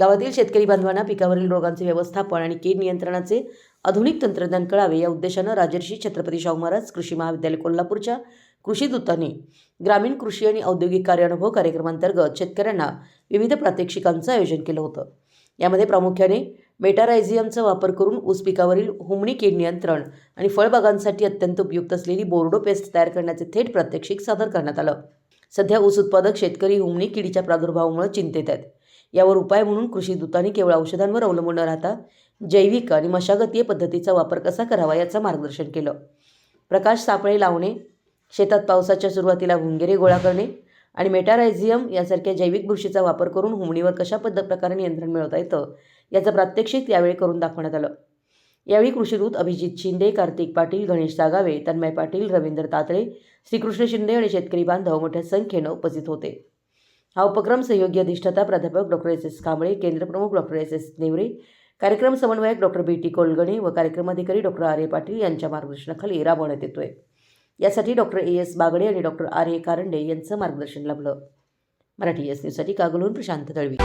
गावातील शेतकरी बांधवांना पिकावरील रोगांचे व्यवस्थापन आणि कीड नियंत्रणाचे आधुनिक तंत्रज्ञान कळावे या उद्देशानं राजर्षी छत्रपती शाहू महाराज कृषी महाविद्यालय कोल्हापूरच्या कृषी दूतांनी ग्रामीण कृषी आणि औद्योगिक कार्यानुभव कार्यक्रमांतर्गत शेतकऱ्यांना विविध प्रात्यक्षिकांचं आयोजन केलं होतं. यामध्ये प्रामुख्याने मेटारायझियमचा वापर करून ऊस पिकावरील हुमणी कीड नियंत्रण आणि फळबागांसाठी अत्यंत उपयुक्त असलेली बोर्डो पेस्ट तयार करण्याचे थेट प्रात्यक्षिक सादर करण्यात आलं. सध्या ऊस उत्पादक शेतकरी हुमणी किडीच्या प्रादुर्भावामुळे चिंतेत आहेत. यावर उपाय म्हणून कृषी दूतांनी केवळ औषधांवर अवलंबून न राहता जैविक आणि मशागतीय पद्धतीचा वापर कसा करावा याचं मार्गदर्शन केलं. प्रकाश सापळे लावणे शेतात पावसाच्या सुरुवातीला भुंगेरे गोळा करणे आणि मेटारायझियम यासारख्या जैविक बुरशीचा वापर करून हुमणीवर कशा पद्धत प्रकारे नियंत्रण मिळवता येतं याचं प्रात्यक्षिक यावेळी करून दाखवण्यात आलं. यावेळी कृषीदूत अभिजित शिंदे कार्तिक पाटील गणेश सागावे तन्मय पाटील रवींद्र तातळे श्रीकृष्ण शिंदे आणि शेतकरी बांधव मोठ्या संख्येनं उपस्थित होते. हा उपक्रम सहयोगी अधिष्ठाता प्राध्यापक डॉक्टर एस एस कांबळे केंद्रप्रमुख डॉक्टर एस एस नेवरे कार्यक्रम समन्वयक डॉक्टर बी टी कोलगणे व कार्यक्रमाधिकारी डॉक्टर आर्य पाटील यांच्या मार्गदर्शनाखाली राबवण्यात येतोय. यासाठी डॉक्टर ए एस बागडे आणि डॉक्टर आर ए कारंडे यांचं मार्गदर्शन लाभलं. मराठी एस न्यूजसाठी कागलहून प्रशांत दळवी.